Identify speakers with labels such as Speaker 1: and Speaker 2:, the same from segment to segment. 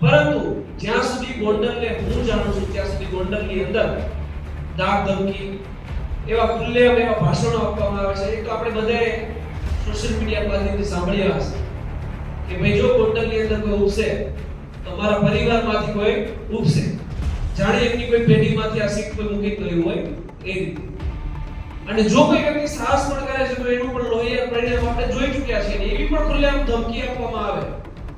Speaker 1: પરંતુ જ્યાં સુધી ગોંડલને હું જાણું છું, ત્યાં સુધી ગોંડલની અંદર દાગ, ધમકી એવા ખુલ્લેઆમ એવા ભાષણો આપવામાં આવે છે. એક તો આપણે બધાએ સોશિયલ મીડિયા માધ્યમથી સાંભળ્યા હશે કે ભાઈ જો ગોંડલની અંદર કોઈ ઉપસે તો મારા પરિવારમાંથી કોઈ ઉપસે જાણે એમની કોઈ પેઢીમાંથી આ શીખ કોઈ મૂકી ગયું હોય એ રીતે. અને જો કોઈ વ્યક્તિ સાહસ પણ કરે છે, તો એનું પણ લોહી પરિણામ આપણે જોઈ ચૂક્યા છે એવી પણ ખુલ્લેઆમ ધમકી આપવામાં આવે.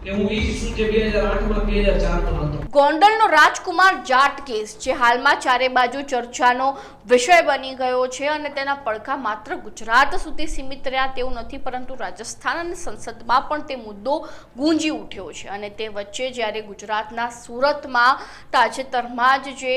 Speaker 1: કે હું ઈ જ છું જે 2008 માં 2004 માં હતો.
Speaker 2: ગોંડલનો રાજકુમાર જાટ કેસ, જે હાલમાં ચારે બાજુ ચર્ચાનો વિષય બની ગયો છે અને તેના પડઘા માત્ર ગુજરાત સુધી સીમિત રહ્યા તેવું નથી, પરંતુ રાજસ્થાન અને સંસદમાં પણ તે મુદ્દો ગુંજી ઉઠ્યો છે. અને તે વચ્ચે જ્યારે ગુજરાતના સુરતમાં તાજેતરમાં જ જે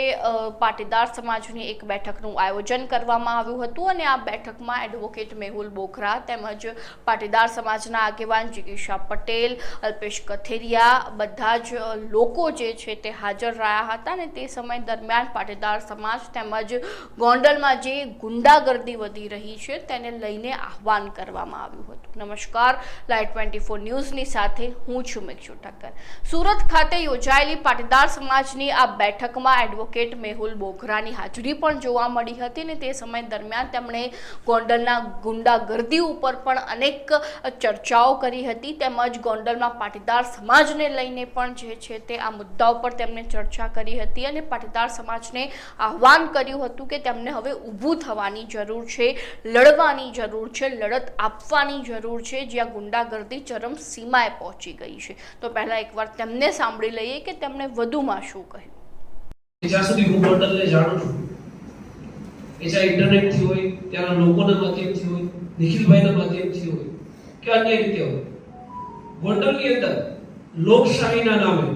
Speaker 2: પાટીદાર સમાજની એક બેઠકનું આયોજન કરવામાં આવ્યું હતું અને આ બેઠકમાં એડવોકેટ મેહુલ બોખરા તેમજ પાટીદાર સમાજના આગેવાન જિગીશા પટેલ, અલ્પેશ કથેરિયા બધા જ લોકો જે છે તે હાજર રહ્યા હતા અને તે સમય દરમિયાન પાટીદાર સમાજ તેમજ ગોંડલમાં જે ગુંડાગર્દી વધી રહી છે તેને લઈને આહવાન કરવામાં આવ્યું હતું. નમસ્કાર લાઈટ ટ્વેન્ટી ફોર ન્યૂઝની સાથે હું છું મેક્ષુ ઠક્કર સુરત ખાતે યોજાયેલી પાટીદાર સમાજની આ બેઠકમાં એડવોકેટ મેહુલ બોઘરાની હાજરી પણ જોવા મળી હતી અને તે સમય દરમિયાન તેમણે ગોંડલના ગુંડાગર્દી ઉપર પણ અનેક ચર્ચાઓ કરી હતી તેમજ ગોંડલમાં પાટીદાર સમાજને લઈને પણ જે છે તે આ મુદ્દાઓ પર તેમણે ચર્ચા કરી હતી અને પાટીદાર સમાજને આહવાન કર્યું હતું કે તેમને હવે ઊભું થવાની જરૂર છે, લડવાની જરૂર છે, લડત આપવાની જરૂર છે, જ્યાં ગુંડાગર્દી ચરમ સીમાએ પહોંચી ગઈ છે. તો પહેલા એકવાર તેમને સાંભળી લઈએ કે તેમણે વધુમાં શું કહ્યું.
Speaker 1: જ્યાં સુધી હું મંડળને જાણું છું, એ ચાહે ઇન્ટરનેટથી હોય, ત્યાંના લોકોના માધ્યમથી હોય, નિખિલભાઈના માધ્યમથી હોય, કે અન્ય રીતે હોય ગોંડલની અંદર લોકશાહીના નામે,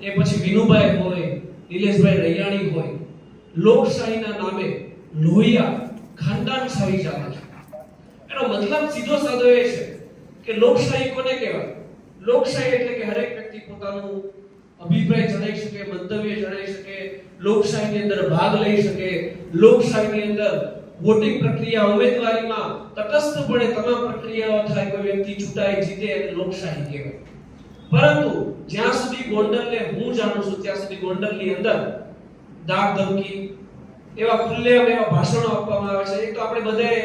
Speaker 1: એ પછી વિનુભાઈ હોય, નિલેશભાઈ રૈયાણી હોય, લોકશાહીના નામે લોહિયા ખાનદાન છાવી છે. એનો મતલબ સીધો સાધો એ છે કે લોકશાહી કોને કહેવાય? લોકશાહી એટલે કે હરેક વ્યક્તિ પોતાનું અભિપ્રાય જણાવી શકે, મંતવ્ય જણાવી શકે, લોકશાહીની અંદર ભાગ લઈ શકે, લોકશાહીની અંદર વોટિંગ પ્રક્રિયા ઉમેદવારીમાં તટસ્થપણે તમામ પ્રક્રિયાઓ થાય કોઈ વ્યક્તિ ચૂંટાય જીતે એને લોકશાહી કહેવાય. પરંતુ જ્યાં સુધી ગોંડલને હું જાણું છું, ત્યાં સુધી ગોંડલની અંદર દાગ ધમકી એવા ખુલ્લેઆમ એવા ભાષણો આપવામાં આવે છે. એ તો આપણે બધાએ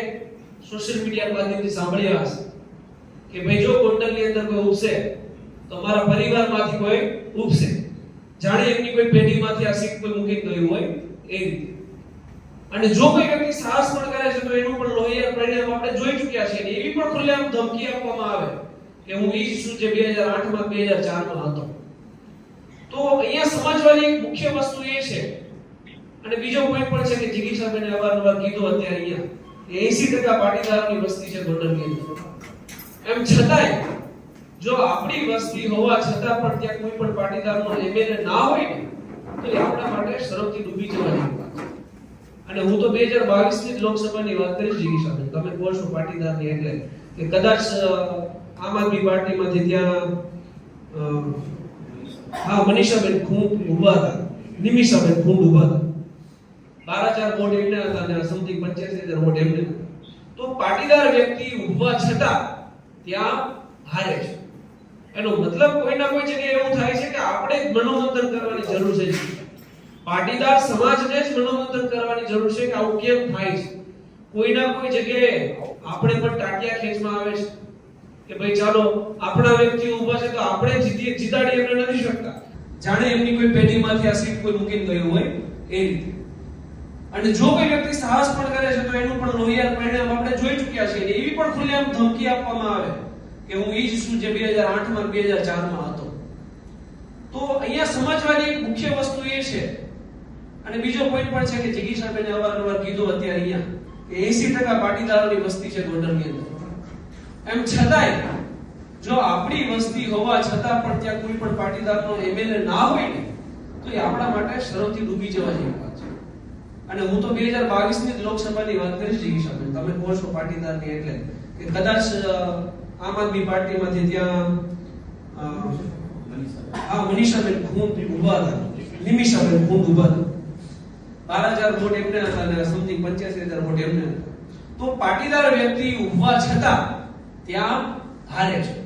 Speaker 1: સોશિયલ મીડિયા માધ્યમથી સાંભળ્યા હશે કે ભાઈ જો ગોંડલની અંદર કોઈ ઉપસે, તો મારા પરિવારમાંથી કોઈ ઉપસે. જાણે એમની કોઈ પેઢીમાંથી આ શીખ કોઈ મૂકી ગયું હોય એ રીતે. અને જો કોઈ વ્યક્તિ સાહસ પણ કરે છે, તો એનું પણ લોહિયા પરિણામ આપણે જોઈ ચૂક્યા અને એવી પણ ખુલ્લેઆમ ધમકી આપવામાં આવે કે હું ઈ છું જે 2008 માં 2004 માં હતો. તો અહીંયા સમજવાની એક મુખ્ય વસ્તુ એ છે, અને બીજો પોઈન્ટ પણ છે કે જિગીશાબેને અવારનવાર કીધું અત્યારે અહીંયા કે 80% પાટીદારોની વસ્તી છે ગોંડલની અંદર. એમ છતાંય, જો આપણી વસ્તી હોવા છતાં પણ ત્યાં કોઈ પણ પાટીદારનો એમએલએ ના હોય તો એ આપણા માટે શરમથી ડૂબી જવાની. છે અને હું તો 2022 ની લોકસભાની વાત કરીશ જિગીશાબેન તમે કહો છો પાટીદારની એટલે કે કદાચ આમ આદમી પાર્ટીમાંથી ત્યાં હા, મનીષાબેન ખૂંટ ઊભા હતા. નિમિષાબેન ખૂંટ ઊભા હતા. બાર હજાર વોટ એમને હતા અને સમથિંગ પંચ્યાસી હજાર વોટ એમને તો પાટીદાર વ્યક્તિ ઊભા છતાં ત્યાં હારે છે. એનો મતલબ કોઈના કોઈ જગ્યાએ એવું થાય છે કે આપણે જ મનોમંથન કરવાની જરૂર છે પાટીદાર સમાજને જ મનોમંથન કરવાની જરૂર છે કે આવું કેમ થાય છે? કોઈના કોઈ જગ્યાએ આપણે પણ ટાંકિયા ખેંચમાં આવે છે કે ભાઈ ચાલો, આપણા વ્યક્તિ ઊભા છે તો આપણે જીતી જીતાડી એમને નથી શકતા. જાણે એમની કોઈ પેઢીમાંથી આ સીટ કોઈ મૂકીને ગયું હોય એ રીતે. અને જો કોઈ વ્યક્તિ સાહસ પણ કરે છે તો એનું પણ લોહિયાર પરિણામ આપણે જોઈ ચૂક્યા છીએ એવી પણ ખુલ્લેઆમ ધમકી આપવામાં આવે કે હું ઈ જ છું જે 2008 માં 2004 માં હતો. તો અહીંયા સમજવાની એક મુખ્ય વસ્તુ એ છે અને બીજો પોઈન્ટ પણ છે કે જિગીશાબેને અવારનવાર કીધું અત્યારે અહીંયા કે 80% પાટીદારોની વસ્તી છે ગોંડલની અંદર. એમ છતાંય જો આપણી વસ્તી હોવા છતાં પણ ત્યાં કોઈ પણ પાટીદારનો એમએલએ ના હોય ને તો એ આપણા માટે શરમથી ડૂબી જવા જેવી વાત છે. અને હું તો 2022 ની લોકસભાની વાત કરીશ જિગીશાબેન તમે કહો છો પાટીદારની એટલે કે કદાચ આમ આદમી પાર્ટીમાંથી ત્યાં આ હા મનીષાબેન ખૂંટ ઊભા હતા. નિમિષાબેન ખૂંટ ઊભા હતા. બાર હજાર વોટ એમને હતા અને સમથિંગ પંચ્યાસી હજાર વોટ એમને હતા. તો પાટીદાર વ્યક્તિ ઉભવા છતાં ત્યાં હારે છે